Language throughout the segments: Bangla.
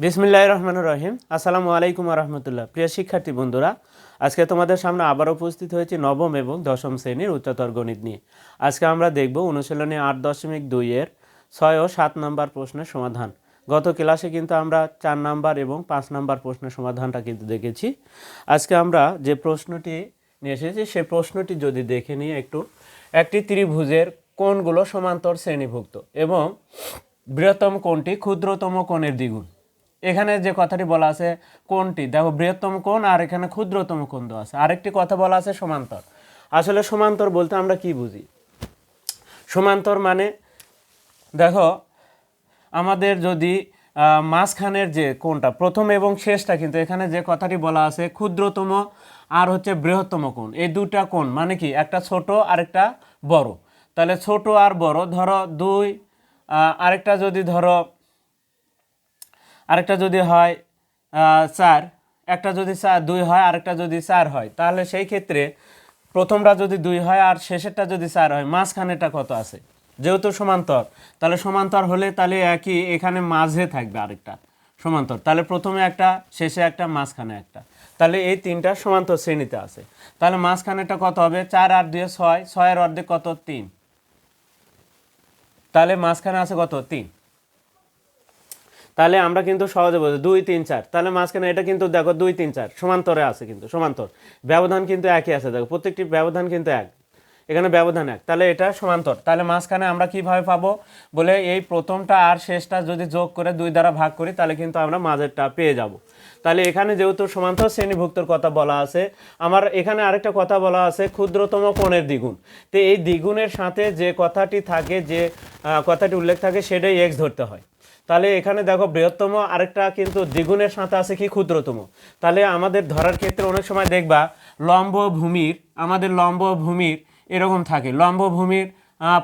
বিসমিল্লাহ রহমান রহিম আসসালামু আলাইকুম রহমতুল্লাহ। প্রিয় শিক্ষার্থী বন্ধুরা, আজকে তোমাদের সামনে আবার উপস্থিত হয়েছি নবম এবং দশম শ্রেণির উচ্চতর গণিত নিয়ে। আজকে আমরা দেখব অনুশীলনী আট দশমিক দুইয়ের ছয় ও সাত নম্বর প্রশ্নের সমাধান। গত ক্লাসে কিন্তু আমরা চার নাম্বার এবং পাঁচ নাম্বার প্রশ্নের সমাধানটা কিন্তু দেখেছি। আজকে আমরা যে প্রশ্নটি নিয়ে এসেছি, সে প্রশ্নটি যদি দেখে নিই একটু একটি ত্রিভুজের কোণগুলো সমান্তর শ্রেণীভুক্ত এবং বৃহত্তম কোণটি ক্ষুদ্রতম কোণের দ্বিগুণ। এখানে যে কথাটি বলা আছে, কোনটি? দেখো, বৃহত্তম কোণ আর এখানে ক্ষুদ্রতম কোণ দেওয়া আছে। আরেকটি কথা বলা আছে, সমান্তর। আসলে সমান্তর বলতে আমরা কি বুঝি? সমান্তর মানে দেখো, আমাদের যদি মাঝখানের যে কোণটা, প্রথম এবং শেষটা, কিন্তু এখানে যে কথাটি বলা আছে, ক্ষুদ্রতম আর হচ্ছে বৃহত্তম কোণ। এই দুটা কোণ মানে কি? একটা ছোট আর একটা বড়। তাহলে ছোট আর বড়, ধরো দুই আরেকটা যদি ধরো আরেকটা যদি হয় চার, একটা যদি চার, দুই হয়, আরেকটা যদি চার হয়, তাহলে সেই ক্ষেত্রে প্রথমটা যদি দুই হয় আর শেষেরটা যদি চার হয় মাঝখানেটা কত আছে? যেহেতু সমান্তর, তাহলে সমান্তর হলে তাহলে একই, এখানে মাঝে থাকবে আরেকটা সমান্তর। তাহলে প্রথমে একটা, শেষে একটা, মাঝখানে একটা। তাহলে এই তিনটা সমান্তর শ্রেণীতে আছে। তাহলে মাঝখানেটা কত হবে? চার আর দুয়ে ছয়, ছয়ের অর্ধেক কত? তিন। তাহলে মাঝখানে আছে কত? তিন। তাহলে আমরা কিন্তু সহজে বলছি দুই, তিন, চার। তাহলে মাঝখানে এটা কিন্তু দেখো দুই, তিন, চার। সমান্তরে আছে কিন্তু, সমান্তর। ব্যবধান কিন্তু একই আছে, দেখো প্রত্যেকটি ব্যবধান কিন্তু এক। এখানে ব্যবধান এক, তাহলে এটা সমান্তর। তাহলে মাঝখানে আমরা কীভাবে পাবো? বলে এই প্রথমটা আর শেষটা যদি যোগ করে দুই দ্বারা ভাগ করি, তাহলে কিন্তু আমরা মাঝেরটা পেয়ে যাব। তাহলে এখানে যেহেতু সমান্তর শ্রেণীভুক্তর কথা বলা আছে, আমার এখানে আরেকটা কথা বলা আছে, ক্ষুদ্রতম কোণের দ্বিগুণ। তো এই দ্বিগুণের সাথে যে কথাটি থাকে, যে কথাটি উল্লেখ থাকে, সেটাই এক্স ধরতে হয়। তাহলে এখানে দেখো বৃহত্তম আরেকটা কিন্তু দ্বিগুণের সাথে আছে কি ক্ষুদ্রতম। তাহলে আমাদের ধরার ক্ষেত্রে অনেক সময় দেখবা লম্ব ভূমির আমাদের লম্ব ভূমির এরকম থাকে। লম্ব ভূমির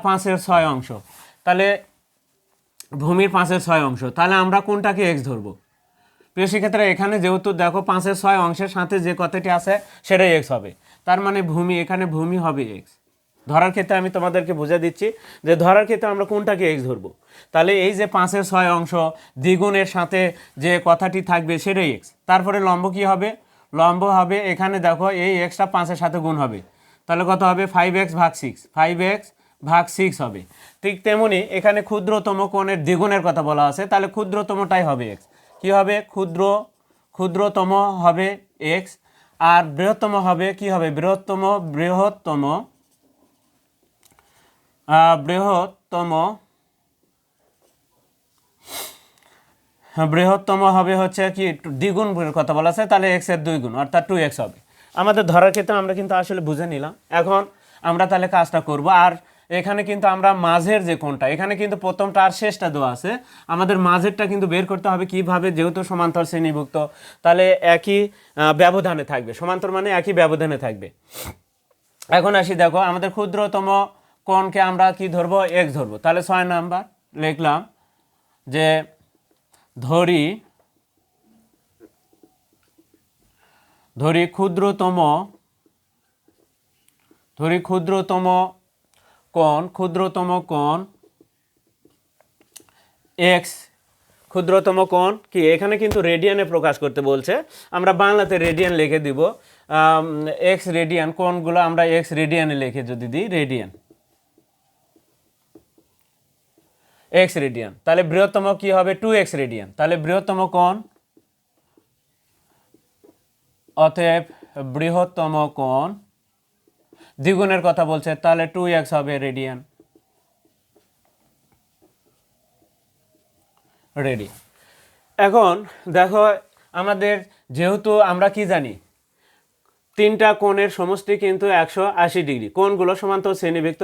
পাঁচের ছয় অংশ। তাহলে ভূমির পাঁচের ছয় অংশ। তাহলে আমরা কোনটাকে এক্স ধরবো? প্রিয় শিক্ষার্থীরা এখানে যেহেতু দেখো পাঁচের ছয় অংশের সাথে যে কথাটি আছে, সেটাই এক্স হবে। তার মানে ভূমি, এখানে ভূমি হবে এক্স ধরার ক্ষেত্রে আমি তোমাদেরকে বুঝে দিচ্ছি যে ধরার ক্ষেত্রে আমরা কোনটাকে এক্স ধরবো? তাহলে এই যে পাঁচের ছয় অংশ দ্বিগুণের সাথে যে কথাটি থাকবে সেটাই এক্স তারপরে লম্ব কি হবে? লম্ব হবে এখানে দেখো এই এক্সটা পাঁচের সাথে গুণ হবে। তাহলে কত হবে? ফাইভ এক্স ভাগ সিক্স ফাইভ এক্স ভাগ সিক্স হবে। ঠিক তেমনি এখানে ক্ষুদ্রতম কোণের দ্বিগুণের কথা বলা আছে, তাহলে ক্ষুদ্রতমটাই হবে এক্স কি হবে? ক্ষুদ্র, ক্ষুদ্রতম হবে এক্স আর বৃহত্তম হবে, কি হবে? বৃহত্তম বৃহত্তম বৃহত্তম বৃহত্তম হবে হচ্ছে কি দ্বিগুণ কথা বলা আছে, তাহলে এক্সের দুই গুণ, অর্থাৎ টু এক্স হবে। আমাদের ধরার ক্ষেত্রে আমরা কিন্তু আসলে বুঝে নিলাম। এখন আমরা তাহলে কাজটা করব, আর এখানে কিন্তু আমরা মাঝের যে কোনটা এখানে কিন্তু প্রথমটা আর শেষটা দেওয়া আছে। আমাদের মাঝেরটা কিন্তু বের করতে হবে কীভাবে, যেহেতু সমান্তর শ্রেণীভুক্ত, তাহলে একই ব্যবধানে থাকবে। সমান্তর মানে একই ব্যবধানে থাকবে। এখন আসি দেখো, আমাদের ক্ষুদ্রতম কোণকে আমরা কি ধরবো? এক্স ধরবো। তাহলে ছয় নাম্বার লিখলাম যে ধরি ধরি ক্ষুদ্রতম ধরি ক্ষুদ্রতম কোণ ক্ষুদ্রতম কোণ এক্স, ক্ষুদ্রতম কোণ কি? এখানে কিন্তু রেডিয়ানে প্রকাশ করতে বলছে। আমরা বাংলাতে রেডিয়ান লিখে দিব। এক্স রেডিয়ান কোণগুলো আমরা এক্স রেডিয়ানে লিখে যদি দিই, রেডিয়ান। এক্স রেডিয়ান তাহলে বৃহত্তম কি হবে? টু এক্স রেডিয়ান তাহলে বৃহত্তম কোণ? অতএব বৃহত্তম কোণ দ্বিগুণের কথা বলছে, তাহলে টু এক্স হবে রেডিয়ান রেডি এখন দেখো, আমাদের যেহেতু আমরা কি জানি? তিনটা কোণের সমষ্টি কিন্তু একশো আশি ডিগ্রি। কোণগুলো সমান্তর শ্রেণীভুক্ত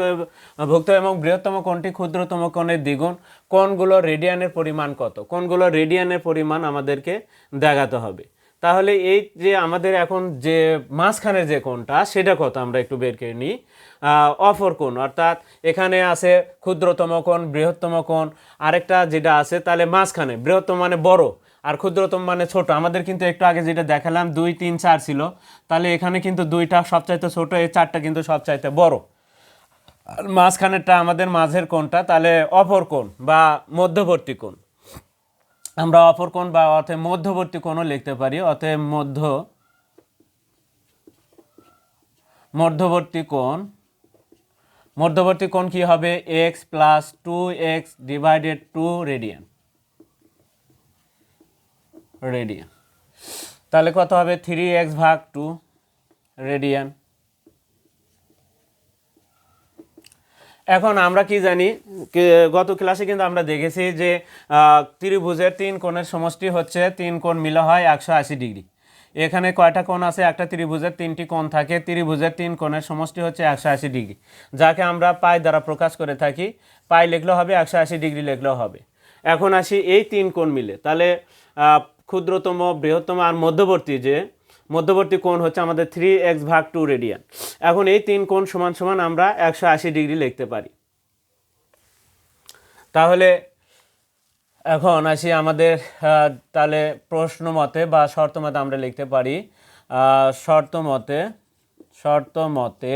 ভুক্ত এবং বৃহত্তম কোণটি ক্ষুদ্রতম কোণের দ্বিগুণ। কোণগুলো রেডিয়ানের পরিমাণ কত? কোণগুলো রেডিয়ানের পরিমাণ আমাদেরকে দেখাতে হবে। তাহলে এই যে আমাদের এখন যে মাঝখানের যে কোণটা, সেটা কত? আমরা একটু বের করে নিই। অফর কোণ, অর্থাৎ এখানে আছে ক্ষুদ্রতম কোণ, বৃহত্তম কোণ। আরেকটা যেটা আছে, তাহলে মাঝখানে, বৃহত্তম মানে বড়। আর ক্ষুদ্রতম মানে ছোট। আমাদের কিন্তু একটু আগে যেটা দেখালাম, দুই, তিন, চার ছিল। তাহলে এখানে কিন্তু দুইটা সবচাইতে ছোট, এই চারটা কিন্তু সবচাইতে বড়। আর মাঝখানেরটা আমাদের মাঝের কোণটা, তাহলে অপর কোণ বা মধ্যবর্তী কোণ। আমরা অপর কোণ বা অতএব মধ্যবর্তী কোণও লিখতে পারি, অতএব মধ্য, মধ্যবর্তী কোণ মধ্যবর্তী কোণ কি হবে? X plus two x divided two radian radian তাহলে কত হবে? থ্রি এক্স ভাগ টু রেডিয়ান এখন আমরা কি জানি? গত ক্লাসে কিন্তু আমরা দেখেছি যে ত্রিভুজের তিন কোণের সমষ্টি হচ্ছে তিন কোণ মিলে হয় একশো আশি ডিগ্রি। এখানে কয়টা কোণ আছে? একটা ত্রিভুজের তিনটি কোণ থাকে, ত্রিভুজের তিন কোণের সমষ্টি হচ্ছে একশো আশি ডিগ্রি। যাকে আমরা পাই দ্বারা প্রকাশ করে থাকি, পাই লিখলেও হবে, একশো আশি ডিগ্রি লিখলেও হবে। এখন আসি এই তিন কোণ মিলে। তাহলে ক্ষুদ্রতম, বৃহত্তম আর মধ্যবর্তী যে, মধ্যবর্তী কোণ হচ্ছে আমাদের থ্রি এক্স ভাগ টু রেডিয়ান এখন এই তিন কোণ সমান সমান আমরা একশো আশি ডিগ্রি লিখতে পারি। তাহলে এখন আসি আমাদের তাহলে প্রশ্ন মতে বা শর্ত মতে আমরা লিখতে পারি শর্ত মতে শর্ত মতে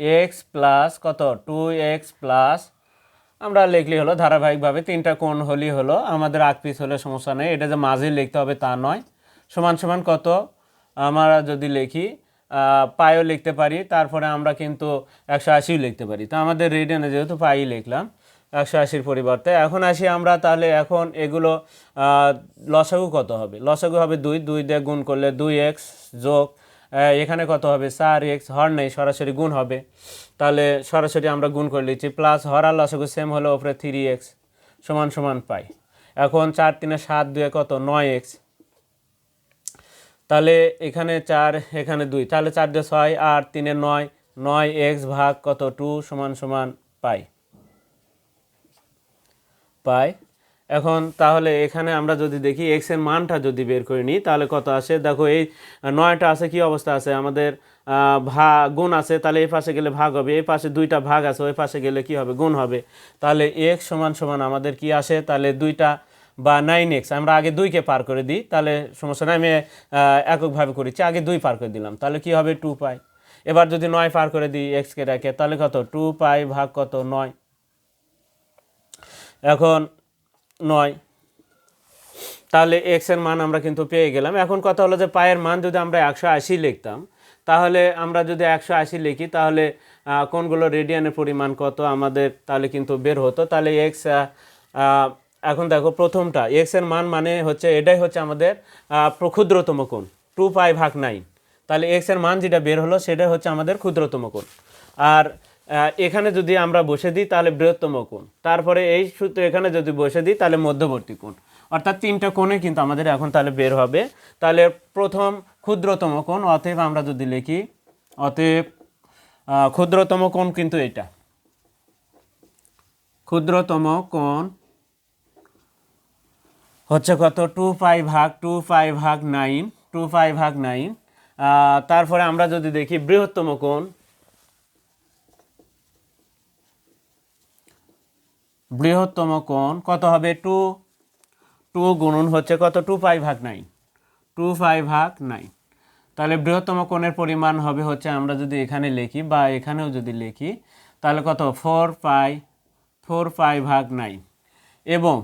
এক্স প্লাস কত? টু এক্স প্লাস আমরা লিখলি হলো ধারাবাহিকভাবে, তিনটা কোণ হলি হলো, আমাদের আগ পিস হলে সমস্যা নেই, এটা যে মাঝে লিখতে হবে তা নয়। সমান সমান কত? আমরা যদি লিখি পাইও লিখতে পারি, তারপরে আমরা কিন্তু একশো আশিও লিখতে পারি। তো আমাদের রেডিয়ানে যেহেতু পাই লিখলাম, একশো আশির পরিবর্তে। এখন আসি আমরা তাহলে এখন এগুলো লসাগু কত হবে? লসাগু হবে দুই দুই দিয়ে গুণ করলে দুই এক্স যোগ এখানে কত হবে? চার এক্স হর নেই, সরাসরি গুণ হবে। তাহলে সরাসরি আমরা গুণ করে নিচ্ছি প্লাস হর আর লসাগু সেম হলো ওপরে থ্রি এক্স সমান সমান পাই। এখন চার তিনে সাত দুয়ে কত? নয় এক্স। তাহলে এখানে চার, এখানে দুই। তাহলে চার দিয়ে ছয় আর তিনে নয় নয় এক্স ভাগ কত? টু সমান সমান পাই। পাই। এখন তাহলে এখানে আমরা যদি দেখি এক্সের মানটা যদি বের করে নিই, তাহলে কত আসে? দেখো এই নয়টা আছে, কি অবস্থা আছে? আমাদের ভা, গুণ আছে, তাহলে এই পাশে গেলে ভাগ হবে, এই পাশে দুইটা ভাগ আছে, ওই পাশে গেলে কি হবে? গুণ হবে। তাহলে এক্স সমান সমান আমাদের কি আসে? তাহলে দুইটা বা নাইন এক্স আমরা আগে দুইকে পার করে দিই, তাহলে সমস্যা নাই, আমি এককভাবে করেছি, আগে দুই পার করে দিলাম, তাহলে কি হবে? টু পাই এবার যদি নয় পার করে দিই এক্সকে রেখে, তাহলে কত? টু পাই ভাগ কত? নয়। এখন নয়। তাহলে এক্সের মান আমরা কিন্তু পেয়ে গেলাম। এখন কথা হলো যে পায়ের মান যদি আমরা একশো আশি লিখতাম তাহলে আমরা যদি একশো আশি লিখি তাহলে কোনগুলো রেডিয়ানের পরিমাণ কত আমাদের তাহলে কিন্তু বের হতো। তাহলে এক্স এখন দেখো প্রথমটা এক্সের মান মানে হচ্ছে এটাই হচ্ছে আমাদের আহ, প্রক্ষুদ্রতম কোণ টু পাই ভাগ নাইন তাহলে এক্সের মান যেটা বের হলো সেটাই হচ্ছে আমাদের ক্ষুদ্রতম কোণ। আর এখানে যদি আমরা বসে দিই, তাহলে বৃহত্তম কোণ। তারপরে এই সূত্র এখানে যদি বসে দিই, তাহলে মধ্যবর্তী কোণ। অর্থাৎ তিনটা কোণে কিন্তু আমাদের এখন তাহলে বের হবে। তাহলে প্রথম ক্ষুদ্রতম কোণ, অতএব আমরা যদি লিখি, অতএব ক্ষুদ্রতম কোণ কিন্তু এটা। ক্ষুদ্রতম কোণ হচ্ছে কত? টু পাই ভাগ, টু পাই ভাগ নাইন, টু পাই ভাগ নাইন। তারপরে আমরা যদি দেখি বৃহত্তম কোণ বৃহত্তম কোণ কত হবে টু? টু গুণন হচ্ছে কত? টু পাই ভাগ নাইন। টু পাই ভাগ নাইন। তাহলে বৃহত্তম কোণের পরিমাণ হবে হচ্ছে আমরা যদি এখানে লিখি বা এখানেও যদি লিখি, তাহলে কত? ফোর পাই ফোর পাই ভাগ নাইন। এবং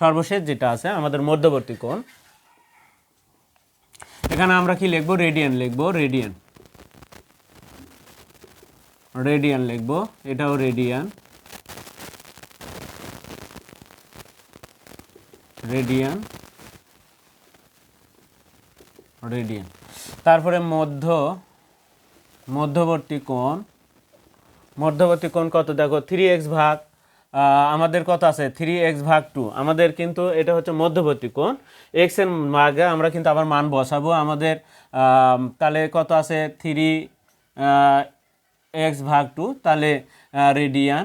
সর্বশেষ যেটা আছে, আমাদের মধ্যবর্তী কোণ। এখানে আমরা কি লিখব? রেডিয়ান লিখব, রেডিয়ান। রেডিয়ান লিখব, এটাও রেডিয়ান। Radian radian. তারপরে মধ্য মধ্যবর্তী কোণ। মধ্যবর্তী কোণ কত? দেখো থ্রি এক্স ভাগ আমাদের কত আছে? থ্রি এক্স ভাগ টু আমাদের কিন্তু এটা হচ্ছে মধ্যবর্তী কোণ। এক্সের ভাগে আমরা কিন্তু আবার মান বসাবো। আমাদের আম, তাহলে কত আছে? থ্রি এক্স ভাগ টু তাহলে রেডিয়ান।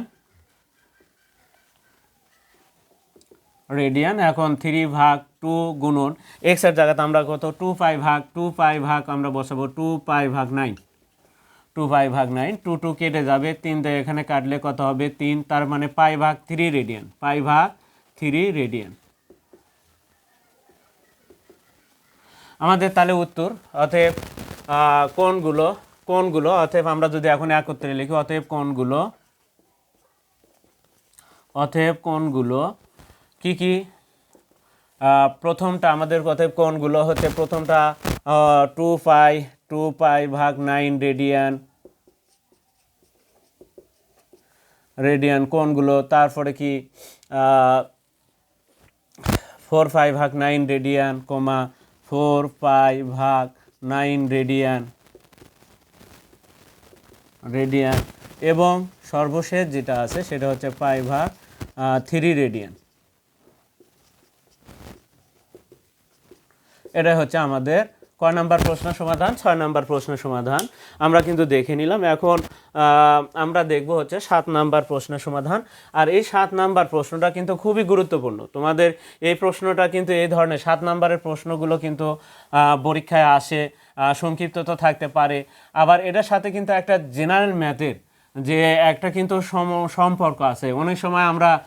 রেডিয়ান এখন থ্রি ভাগ টু গুণন এক্সের জায়গাতে আমরা কত? টু পাই ভাগ টু পাই ভাগ আমরা বসাবো টু পাই ভাগ নাইন টু পাই ভাগ নাইন টু টু কেটে যাবে তিন দিয়ে এখানে কাটলে কত হবে? তিন তার মানে পাই ভাগ থ্রি রেডিয়ান পাই ভাগ থ্রি রেডিয়ান আমাদের তাহলে উত্তর অতএব আহ, কোণগুলো কোণগুলো অতএব আমরা যদি এখন একত্রে লিখি অতএব কোণগুলো অতএব কোণগুলো কি কি? প্রথমটা আমাদের কথায় কোনগুলো হচ্ছে? প্রথমটা টু পাই টু পাই ভাগ নাইন রেডিয়ান রেডিয়ান কোনগুলো? তারপরে কি? ফোর পাই ভাগ nine radian comma four pi ভাগ নাইন রেডিয়ান রেডিয়ান এবং সর্বশেষ যেটা আছে, সেটা হচ্ছে পাই ভাগ থ্রি রেডিয়ান এটা হচ্ছে আমাদের কয় নাম্বার প্রশ্ন সমাধান? ছয় নাম্বার প্রশ্ন সমাধান। আমরা কিন্তু দেখে নিলাম। এখন আমরা দেখব হচ্ছে সাত নাম্বার প্রশ্ন সমাধান। আর এই সাত নাম্বার প্রশ্নটা কিন্তু খুবই গুরুত্বপূর্ণ। তোমাদের এই প্রশ্নটা কিন্তু এই ধরনের সাত নাম্বারের প্রশ্নগুলো কিন্তু পরীক্ষায় আসে সংক্ষিপ্ত তো থাকতে পারে। আবার এটার সাথে কিন্তু একটা জেনারেল ম্যাথের যে একটা কিন্তু সম- সম্পর্ক আছে। অনেক সময় আমরা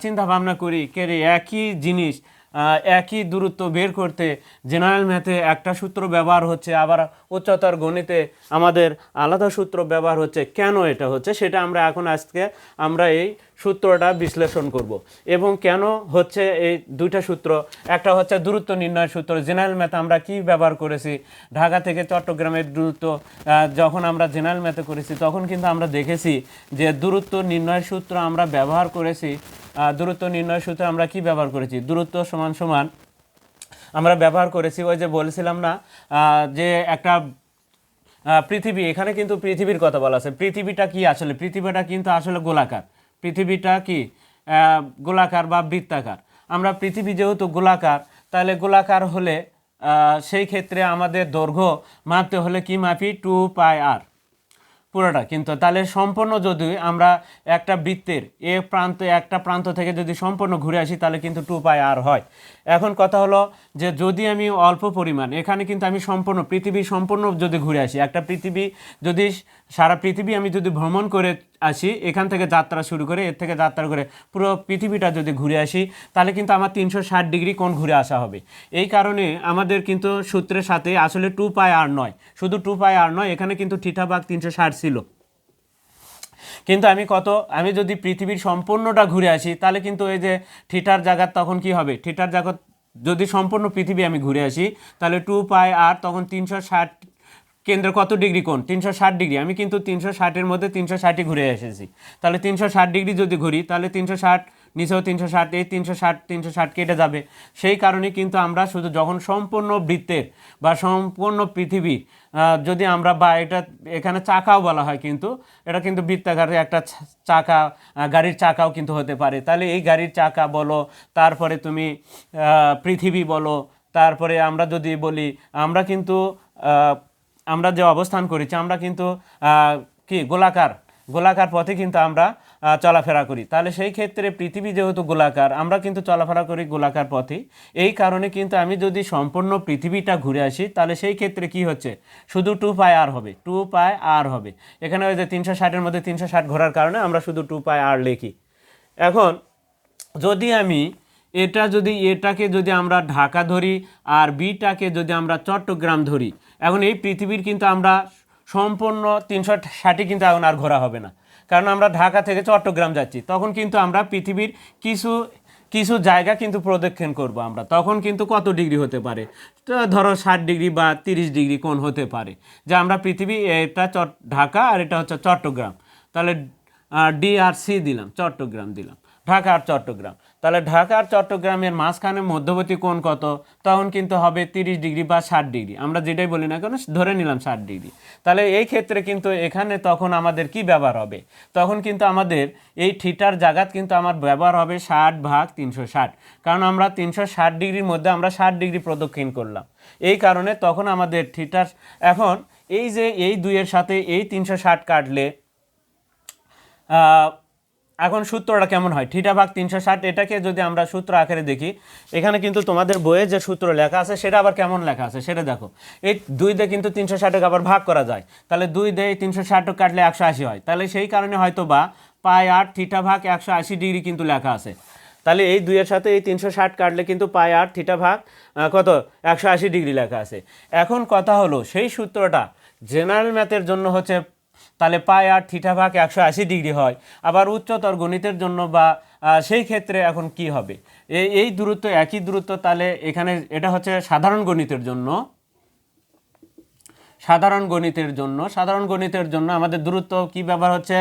চিন্তা ভাবনা করি, কে একই জিনিস একই দূরত্ব বের করতে জেনারেল ম্যাথে একটা সূত্র ব্যবহার হচ্ছে, আবার উচ্চতর গণিতে আমাদের আলাদা সূত্র ব্যবহার হচ্ছে। কেন এটা হচ্ছে? সেটা আমরা এখন আজকে আমরা এই সূত্রটা বিশ্লেষণ করব। এবং কেন হচ্ছে এই দুইটা সূত্র? একটা হচ্ছে দূরত্ব নির্ণয় সূত্র, জেনারেল ম্যাথে আমরা কি ব্যবহার করেছি? ঢাকা থেকে চট্টগ্রামের দূরত্ব যখন আমরা জেনারেল ম্যাথে করেছি, তখন কিন্তু আমরা দেখেছি যে দূরত্ব নির্ণয় সূত্র আমরা ব্যবহার করেছি দূরত্ব নির্ণয় সূত্রে আমরা কি ব্যবহার করেছি? দূরত্ব সমান সমান আমরা ব্যবহার করেছি, ওই যে বলেছিলাম না যে একটা পৃথিবী, এখানে কিন্তু পৃথিবীর কথা বলা আছে। পৃথিবীটা কি আসলে? পৃথিবীটা কিন্তু আসলে গোলাকার। পৃথিবীটা কি? গোলাকার বা বৃত্তাকার। আমরা পৃথিবী যেহেতু গোলাকার, তাহলে গোলাকার হলে সেই ক্ষেত্রে আমাদের দৈর্ঘ্য মাপতে হলে কি মাপি? Two pi r. পুরোটা। কিন্তু তাহলে সম্পূর্ণ যদি আমরা একটা বৃত্তের এ প্রান্ত, একটা প্রান্ত থেকে যদি সম্পূর্ণ ঘুরে আসি, তাহলে কিন্তু টু পাই আর হয়। এখন কথা হলো যে যদি আমি অল্প পরিমাণ, এখানে কিন্তু আমি সম্পূর্ণ, পৃথিবী সম্পূর্ণ যদি ঘুরে আসি, একটা পৃথিবী যদি, সারা পৃথিবী আমি যদি ভ্রমণ করে আসি, এখান থেকে যাত্রা শুরু করে, এর থেকে যাত্রা করে পুরো পৃথিবীটা যদি ঘুরে আসি, তাহলে কিন্তু আমার তিনশো ষাট ডিগ্রি কোণ ঘুরে আসা হবে। এই কারণে আমাদের কিন্তু সূত্রের সাথে আসলে টু পাই আর নয়, শুধু টু পাই আর নয়, এখানে কিন্তু ভাগ তিনশো ষাট ছিল। কিন্তু আমি কত, আমি যদি পৃথিবীর সম্পূর্ণটা ঘুরে আসি, তাহলে কিন্তু এই যে থিটার জায়গার তখন কি হবে? থিটার জায়গা যদি সম্পূর্ণ পৃথিবী আমি ঘুরে আসি, তাহলে টু পাই আর তখন তিনশো ষাট কেন্দ্রে কত ডিগ্রি কোণ? তিনশো ষাট ডিগ্রি। আমি কিন্তু তিনশো ষাটের মধ্যে তিনশো ষাটই ঘুরে এসেছি। তাহলে তিনশো ষাট ডিগ্রি যদি ঘুরি, তাহলে তিনশো ষাট, নিচেও তিনশো ষাট, এই তিনশো ষাট তিনশো ষাট কেটে যাবে। সেই কারণে কিন্তু আমরা শুধু যখন সম্পূর্ণ বৃত্তের বা সম্পূর্ণ পৃথিবী যদি আমরা বা এটা এখানে চাকাও বলা হয় কিন্তু, এটা কিন্তু বৃত্তাকারে একটা চাকা গাড়ির চাকাও কিন্তু হতে পারে। তাহলে এই গাড়ির চাকা বলো, তারপরে তুমি পৃথিবী বলো, তারপরে আমরা যদি বলি, আমরা কিন্তু আমরা যে অবস্থান করেছি, আমরা কিন্তু কি, গোলাকার। গোলাকার পথে কিন্তু আমরা চলাফেরা করি। তাহলে সেই ক্ষেত্রে পৃথিবী যেহেতু গোলাকার, আমরা কিন্তু চলাফেরা করি গোলাকার পথে। এই কারণে কিন্তু আমি যদি সম্পূর্ণ পৃথিবীটা ঘুরে আসি, তাহলে সেই ক্ষেত্রে কি হচ্ছে? শুধু টু পাই আর হবে। টু পাই আর হবে। এখানে ওই যে তিনশো ষাটের মধ্যে তিনশো ষাট ঘোরার কারণে আমরা শুধু টু পাই আর লিখি। এখন, যদি আমি এটা যদি এটাকে যদি আমরা ঢাকা ধরি আর বিটাকে যদি আমরা চট্টগ্রাম ধরি, এখন এই পৃথিবীর কিন্তু আমরা সম্পূর্ণ তিনশো ষাটই কিন্তু এখন আর ঘোরা হবে না। কারণ আমরা ঢাকা থেকে চট্টগ্রাম যাচ্ছি, তখন কিন্তু আমরা পৃথিবীর কিছু কিছু জায়গা কিন্তু প্রদক্ষিণ করব আমরা। তখন কিন্তু কত ডিগ্রি হতে পারে? ধরো ষাট ডিগ্রি বা তিরিশ ডিগ্রি কোন হতে পারে, যে আমরা পৃথিবী এটা চট, ঢাকা আর এটা হচ্ছে চট্টগ্রাম। তাহলে ডি আর সি দিলাম, চট্টগ্রাম দিলাম, ঢাকা আর চট্টগ্রাম। তাহলে ঢাকা আর চট্টগ্রামের মাঝখানে মধ্যবর্তী কোণ কত? তখন কিন্তু হবে তিরিশ ডিগ্রি বা ষাট ডিগ্রি। আমরা যেটাই বলি না কেন, ধরে নিলাম ষাট ডিগ্রি। তাহলে এই ক্ষেত্রে কিন্তু এখানে তখন আমাদের কি ব্যবহার হবে? তখন কিন্তু আমাদের এই থিটার জায়গাত কিন্তু আমার ব্যবহার হবে ষাট ভাগ তিনশো ষাট। কারণ আমরা তিনশো ষাট ডিগ্রির মধ্যে আমরা ষাট ডিগ্রি প্রদক্ষিণ করলাম। এই কারণে তখন আমাদের থিটার, এখন এই যে এই দুইয়ের সাথে এই তিনশো ষাট কাটলে এখন সূত্রটা কেমন হয়? থিটা ভাগ তিনশো ষাট, এটাকে যদি আমরা সূত্র আকারে দেখি, এখানে কিন্তু তোমাদের বইয়ে যে সূত্র লেখা আছে, সেটা আবার কেমন লেখা আছে? সেটা দেখো। এই দুই দিয়ে কিন্তু তিনশো ষাটকে আবার ভাগ করা যায়। তাহলে দুই দিয়ে তিনশো ষাট কাটলে একশো আশি হয়। তাহলে সেই কারণে হয়তো বা পাই আট থিটা ভাগ একশো আশি ডিগ্রি কিন্তু লেখা আছে। তাহলে এই দুইয়ের সাথে এই তিনশো ষাট কাটলে কিন্তু পাই আট থিটা ভাগ কত? একশো আশি ডিগ্রি লেখা আছে। এখন কথা হলো, সেই সূত্রটা জেনারেল ম্যাথের জন্য হচ্ছে তাহলে পায় আর থিটা ভাগ একশো আশি ডিগ্রি হয়। আবার উচ্চতর গণিতের জন্য বা সেই ক্ষেত্রে এখন কি হবে? এই এই দূরত্ব একই দূরত্ব, তাহলে এখানে এটা হচ্ছে সাধারণ গণিতের জন্য। সাধারণ গণিতের জন্য, সাধারণ গণিতের জন্য আমাদের দূরত্ব কি ব্যবহার হচ্ছে?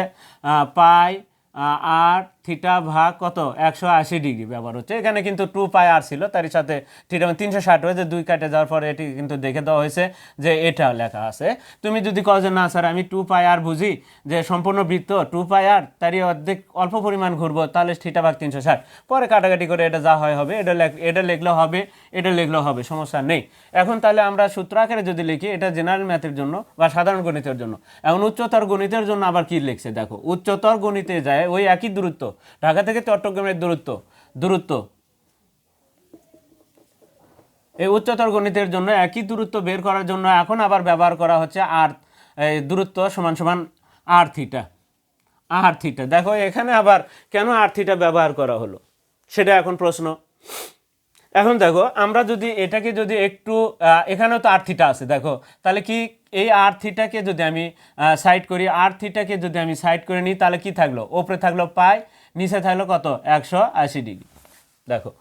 পায় আর থিটা ভাগ কত? একশো আশি ডিগ্রি ব্যবহার হচ্ছে। এখানে কিন্তু টু পাই আর ছিল, তার সাথে থিটা তিনশো ষাট হয়েছে দুই কাটে যাওয়ার পরে এটি কিন্তু দেখে দেওয়া হয়েছে যে এটা লেখা আছে। তুমি যদি কও যে, না স্যার, আমি টু পাই আর বুঝি যে সম্পূর্ণ বৃত্ত, টু পাই আর, তারই অর্ধেক অল্প পরিমাণ ঘুরবো, তাহলে থিটা ভাগ তিনশো ষাট। পরে কাটাকাটি করে এটা যা হয় হবে, এটা এটা লিখলেও হবে, এটা লিখলেও হবে, সমস্যা নেই। এখন তাহলে আমরা সূত্র আকারে যদি লিখি, এটা জেনারেল ম্যাথের জন্য বা সাধারণ গণিতের জন্য। এখন উচ্চতর গণিতের জন্য আবার কি লিখছে? দেখো, উচ্চতর গণিতে যায়, ওই একই দূরত্ব ঢাকা থেকে চট্টগ্রামের দূরত্ব দূরত্ব। এই উচ্চতর গণিতের জন্য একই দূরত্ব বের করার জন্য এখন আবার ব্যবহার করা হচ্ছে আর দূরত্ব সমান সমান আর থিটা আর থিটা দেখো, এখানে আবার কেন আর থিটা ব্যবহার করা হলো? সেটা এখন প্রশ্ন। এখন দেখো, আমরা যদি এটাকে যদি একটু এখানেও তো আর থিটা আছে, দেখো। তাহলে কি এই আর থিটাকে যদি আমি সাইড করি আর থিটাকে যদি আমি সাইড করে নিই, তাহলে কি থাকল? ওপরে থাকল পাই নিচে থাকল কত? একশো আশি ডিগ্রি। দেখো,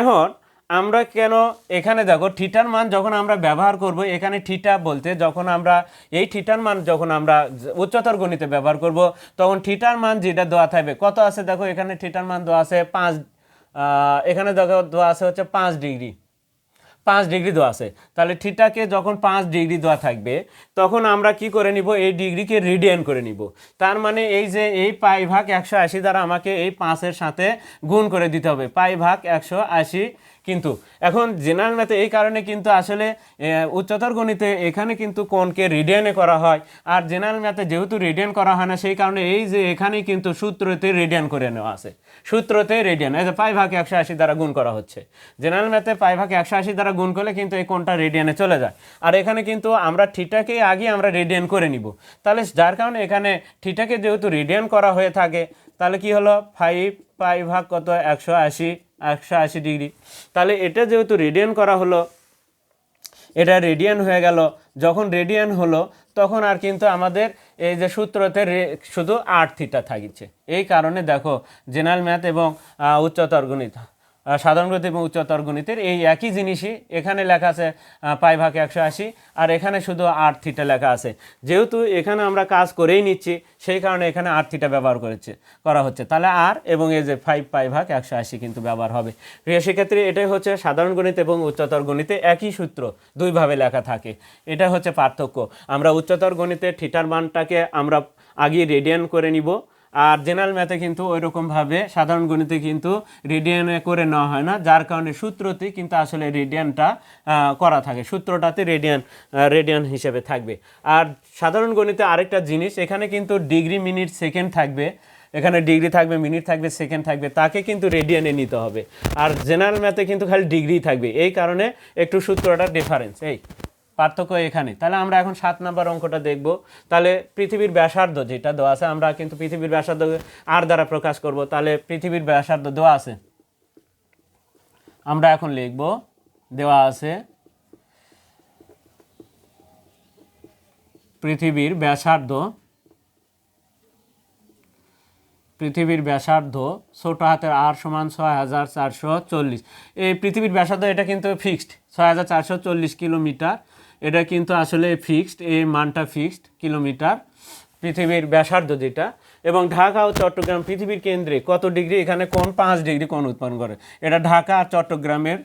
এখন আমরা কেন এখানে দেখো ঠিটার মান যখন আমরা ব্যবহার করব, এখানে ঠিটা বলতে যখন আমরা, এই ঠিটার মান যখন আমরা উচ্চতর গণিতে ব্যবহার করব, তখন ঠিটার মান যেটা দেওয়া থাকবে, কত আছে দেখো, এখানে ঠিটার মান দেওয়া আছে পাঁচ এখানে দেখো দেওয়া আছে হচ্ছে পাঁচ ডিগ্রি। পাঁচ ডিগ্রি দেওয়া আছে। তাহলে থিটাকে যখন পাঁচ ডিগ্রি দেওয়া থাকবে, তখন আমরা কি করে নিব? এই ডিগ্রিকে রিডিয়ান করে নিব। তার মানে এই যে এই পাই ভাগ একশো আশি দ্বারা আমাকে এই পাঁচের সাথে গুণ করে দিতে হবে। পাই ভাগ একশো আশি কিন্তু এখন জেনারেল ম্যাথে এই কারণে কিন্তু আসলে উচ্চতর গণিতে এখানে কিন্তু কোনকে রিডিয়ানে করা হয়। আর জেনারেল ম্যাথে যেহেতু রিডিয়ান করা হয় না, সেই কারণে এই যে এখানে কিন্তু সূত্রতে রিডিয়ান করে নেওয়া আছে। সূত্রতে রেডিয়ান এই যে পাই ভাগ একশো আশি দ্বারা গুণ করা হচ্ছে। জেনারেল ম্যাথে পাই ভাগ একশো আশি দ্বারা গুণ করলে কিন্তু এই কোনটা রেডিয়ানে চলে যায়। আর এখানে কিন্তু আমরা থিটাকে আগে আমরা রেডিয়ান করে নিব। তাহলে যার কারণে এখানে থিটাকে যেহেতু রেডিয়ান করা হয়ে থাকে, তাহলে কি হলো? ফাইভ পাই ভাগ কত? একশো আশি। একশো আশি ডিগ্রি। তাহলে এটা যেহেতু রেডিয়ান করা হলো, এটা রেডিয়ান হয়ে গেল। যখন রেডিয়ান হলো, তখন আর কিন্তু আমাদের এই যে সূত্রতে শুধু আট থিটা থাকিছে। এই কারণে দেখো জেনারেল ম্যাথ এবং উচ্চতর গণিত। সাধারণ গণিত এবং উচ্চতর গণিতের এই একই জিনিসই এখানে লেখা আছে পাই ভাগ একশো আশি, আর এখানে শুধু আট থিটা লেখা আছে। যেহেতু এখানে আমরা কাজ করেই নিচ্ছি, সেই কারণে এখানে আট থিটা ব্যবহার করেছে, করা হচ্ছে। তাহলে আর এবং এই যে ফাইভ পাই ভাগ একশো আশি কিন্তু ব্যবহার হবে। সেক্ষেত্রে এটাই হচ্ছে সাধারণ গণিত এবং উচ্চতর গণিতে একই সূত্র দুইভাবে লেখা থাকে। এটা হচ্ছে পার্থক্য। আমরা উচ্চতর গণিতে থিটার মানটাকে আমরা আগে রেডিয়ান করে নিব আর জেনারেল ম্যাথে কিন্তু ওই রকমভাবে সাধারণ গণিতে কিন্তু রেডিয়ানে করে নেওয়া হয় না, যার কারণে সূত্রতে কিন্তু আসলে রেডিয়ানটা করা থাকে। সূত্রটাতে রেডিয়ান রেডিয়ান হিসেবে থাকবে। আর সাধারণ গণিতে আরেকটা জিনিস, এখানে কিন্তু ডিগ্রি মিনিট সেকেন্ড থাকবে। এখানে ডিগ্রি থাকবে, মিনিট থাকবে, সেকেন্ড থাকবে, তাকে কিন্তু রেডিয়ানে নিতে হবে। আর জেনারেল ম্যাথে কিন্তু খালি ডিগ্রি থাকবে। এই কারণে একটু সূত্রটা ডিফারেন্স, এই। পার্থক্য এখানে তাহলে আমরা এখন সাত নাম্বার অঙ্কটা দেখব। তাহলে পৃথিবীর ব্যাসার্ধ যেটা দেওয়া আছে, আমরা কিন্তু পৃথিবীর ব্যাসার্ধ আর দ্বারা প্রকাশ করব। তাহলে পৃথিবীর ব্যাসার্ধ দেওয়া আছে। আমরা এখন লিখব, দেওয়া আছে, পৃথিবীর ব্যাসার্ধ পৃথিবীর ব্যাসার্ধ ছোট হাতের আর সমান ছয় হাজার চারশো চল্লিশ। এই পৃথিবীর ব্যাসার্ধ এটা কিন্তু ফিক্সড ছয় হাজার চারশো চল্লিশ কিলোমিটার। এটা কিন্তু আসলে ফিক্সড এই মানটা ফিক্সড কিলোমিটার, পৃথিবীর ব্যাসার্ধ যেটা। এবং ঢাকা ও চট্টগ্রাম পৃথিবীর কেন্দ্রে কত ডিগ্রি? এখানে কোন পাঁচ ডিগ্রি কোন উৎপন্ন করে। এটা ঢাকা আর চট্টগ্রামের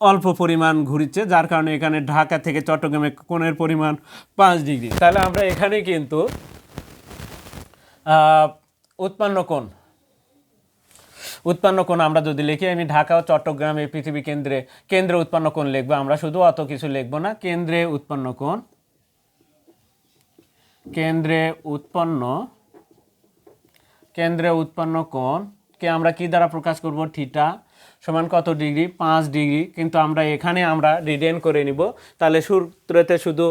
অল্প পরিমাণ ঘুরিচ্ছে, যার কারণে এখানে ঢাকা থেকে চট্টগ্রামে কোণের পরিমাণ পাঁচ ডিগ্রি। তাহলে আমরা এখানে কিন্তু উৎপন্ন কোণ উৎপন্ন কোণ আমরা যদি লিখি, আমি ঢাকা ও চট্টগ্রাম এই পৃথিবী কেন্দ্রে কেন্দ্রে উৎপন্ন কোণ লিখব, আমরা শুধু অত কিছু লিখব না, কেন্দ্রে উৎপন্ন কোণ, কেন্দ্রে উৎপন্ন কেন্দ্রে উৎপন্ন কোণ কে আমরা কি দ্বারা প্রকাশ করব? থিটা সমান কত ডিগ্রি? পাঁচ ডিগ্রি। কিন্তু আমরা এখানে আমরা রিডিয়ান করে নিব। তাহলে সূত্রতে শুধু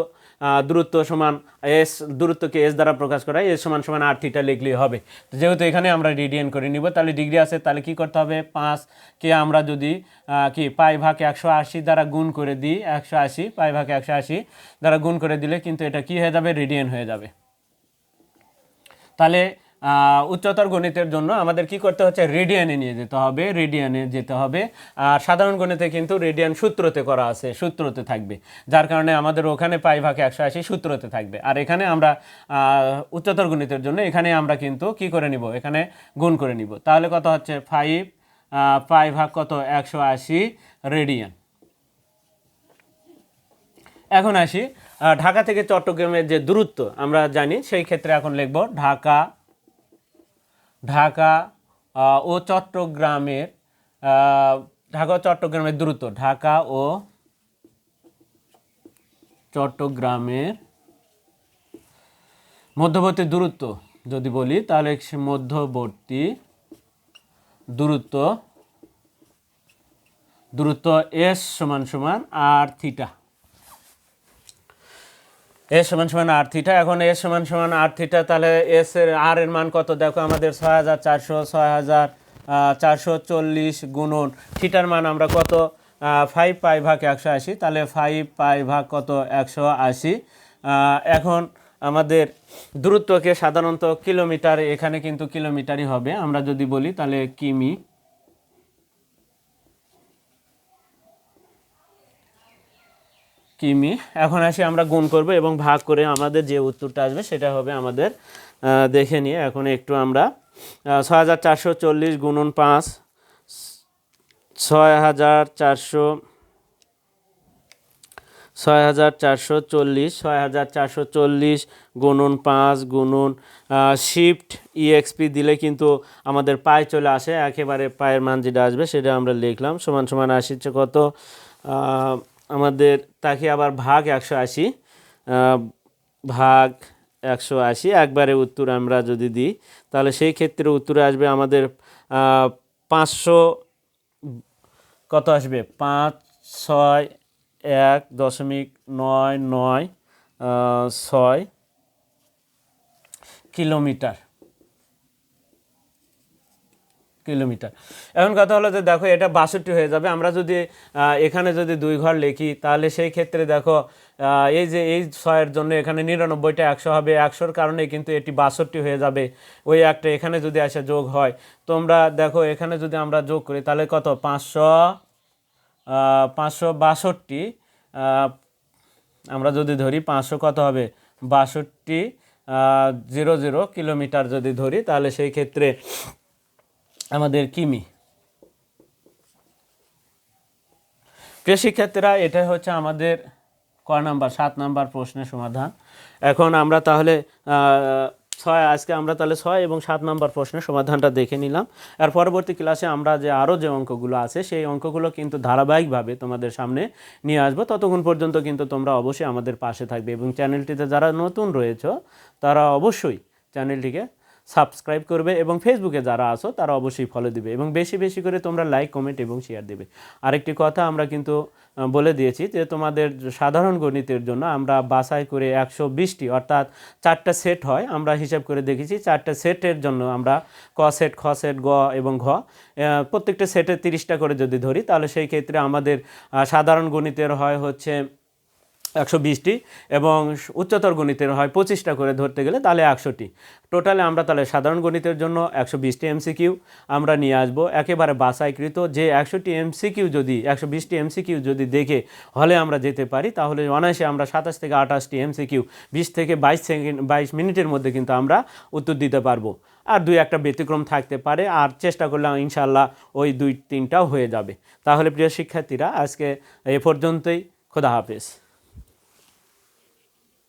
দূরত্ব সমান এস দূরত্বকে এস দ্বারা প্রকাশ করা এস সমান সমান আর থিটা লিখলেই হবে। যেহেতু এখানে আমরা রিডিয়ান করে নিব, তাহলে ডিগ্রি আছে, তাহলে কি করতে হবে? পাঁচকে আমরা যদি কি, পাই ভাগ একশো আশি দ্বারা গুণ করে দিই, একশো আশি, পাই ভাগ একশো আশি দ্বারা গুণ করে দিলে কিন্তু এটা কি হয়ে যাবে? রেডিয়ান হয়ে যাবে। তাহলে উচ্চতর গণিতের জন্য আমাদের কি করতে হচ্ছে? রেডিয়ানে নিয়ে যেতে হবে, রেডিয়ানে যেতে হবে। আর সাধারণ গণিতে কিন্তু রেডিয়ান সূত্রতে করা আছে, সূত্রতে থাকবে। যার কারণে আমাদের ওখানে পাই ভাগে একশো আশি সূত্রতে থাকবে। আর এখানে আমরা উচ্চতর গণিতের জন্য এখানে আমরা কিন্তু কি করে নিব? এখানে গুণ করে নিব। তাহলে কত হচ্ছে? ফাইভ পাই ভাগ কত? একশো আশি রেডিয়ান। এখন আসি। ঢাকা থেকে চট্টগ্রামের যে দূরত্ব, আমরা জানি, সেই ক্ষেত্রে এখন লিখব ঢাকা ঢাকা ও চট্টগ্রামের ঢাকা ও চট্টগ্রামের দূরত্ব ঢাকা ও চট্টগ্রামের মধ্যবর্তী দূরত্ব যদি বলি, তাহলে মধ্যবর্তী দূরত্ব দূরত্ব এস সমান সমান আর থিটা এস সমান সমান আর থিটা এখন এস সমান সমান আর থিটা তাহলে এস এর আর এর মান কত? দেখো আমাদের ছয় হাজার চারশো, ছয় হাজার চারশো চল্লিশ গুণন। থিটার মান আমরা কত? ফাইভ পাই ভাগ একশো আশি, তাহলে ফাইভ পাই ভাগ কত? একশো আশি। এখন আমাদের দূরত্বকে সাধারণত কিলোমিটার, এখানে কিন্তু কিলোমিটারই হবে। আমরা যদি বলি তাহলে কিমি। কিমি। এখন আসি আমরা গুণ করব এবং ভাগ করে আমাদের যে উত্তরটা আসবে সেটা হবে আমাদের দেখে নিয়ে এখন একটু আমরা ছয় হাজার চারশো চল্লিশ গুণন পাঁচ, ছয় হাজার চারশো, ছয় হাজার চারশো চল্লিশ, ছয় হাজার চারশো চল্লিশ গুণন পাঁচ গুণন শিফট ইএক্সপি দিলে কিন্তু আমাদের পায়ে চলে আসে, একেবারে পায়ের মান যেটা আসবে সেটা আমরা লিখলাম, সমান সমান আসছে কত? আমাদের তাকে আবার ভাগ একশো আশি ভাগ একশো আশি, একবারে উত্তর আমরা যদি দিই, তাহলে সেই ক্ষেত্রে উত্তরে আসবে আমাদের পাঁচশো কত আসবে? পাঁচ, ছয়, এক, দশমিক নয় নয় ছয় কিলোমিটার। কিলোমিটার। এখন কথা হলো যে দেখো এটা বাষট্টি হয়ে যাবে। আমরা যদি এখানে যদি দুই ঘর লিখি, তাহলে সেই ক্ষেত্রে দেখো এই যে এই ছয়ের জন্য এখানে নিরানব্বইটা একশো হবে। একশোর কারণে কিন্তু এটি বাষট্টি হয়ে যাবে। ওই একটা এখানে যদি আসে যোগ হয়, তোমরা দেখো এখানে যদি আমরা যোগ করি, তাহলে কত? পাঁচশো পাঁচশো বাষট্টি আমরা যদি ধরি পাঁচশো কত হবে? বাষট্টি জিরো জিরো কিলোমিটার যদি ধরি, তাহলে সেই ক্ষেত্রে আমাদের কিমি। শিক্ষার্থীরা এটাই হচ্ছে আমাদের ক নাম্বার, সাত নাম্বার প্রশ্নের সমাধান। এখন আমরা তাহলে ছয়, আজকে আমরা তাহলে ছয় এবং সাত নাম্বার প্রশ্নের সমাধানটা দেখে নিলাম। আর পরবর্তী ক্লাসে আমরা যে আরও যে অঙ্কগুলো আছে, সেই অঙ্কগুলো কিন্তু ধারাবাহিকভাবে তোমাদের সামনে নিয়ে আসব। ততক্ষণ পর্যন্ত কিন্তু তোমরা অবশ্যই আমাদের পাশে থাকবে এবং চ্যানেলটিতে যারা নতুন রয়েছে, তারা অবশ্যই চ্যানেলটিকে সাবস্ক্রাইব করবে এবং ফেসবুকে যারা আছো, তারা অবশ্যই ফলো দিবে এবং বেশি বেশি করে তোমরা লাইক কমেন্ট এবং শেয়ার দেবে। আরেকটি কথা আমরা কিন্তু বলে দিয়েছি যে তোমাদের সাধারণ গণিতের জন্য আমরা বাছাই করে একশো বিশটি অর্থাৎ চারটা সেট হয়, আমরা হিসাব করে দেখেছি চারটা সেটের জন্য আমরা ক সেট খ সেট গ এবং ঘ প্রত্যেকটা সেটে তিরিশটা করে যদি ধরি, তাহলে সেই ক্ষেত্রে আমাদের সাধারণ গণিতের হয় হচ্ছে একশো বিশটি এবং উচ্চতর গণিতের হয় পঁচিশটা করে ধরতে গেলে তাহলে একশোটি। টোটালে আমরা তাহলে সাধারণ গণিতের জন্য একশো বিশটি এমসিকিউ আমরা নিয়ে আসব। একেবারে বাছাইকৃত যে একশোটি এমসিকিউ যদি, একশো বিশটি এমসিকিউ যদি দেখে হলে আমরা যেতে পারি, তাহলে অনায়াসে আমরা সাতাশ থেকে আঠাশটি এমসিকিউ বিশ থেকে বাইশ সেকেন্ড, বাইশ মিনিটের মধ্যে কিন্তু আমরা উত্তর দিতে পারব। আর দুই একটা ব্যতিক্রম থাকতে পারে, আর চেষ্টা করলে ইনশাল্লাহ ওই দুই তিনটাও হয়ে যাবে। তাহলে প্রিয় শিক্ষার্থীরা, আজকে এ পর্যন্তই। খোদা হাফেজ।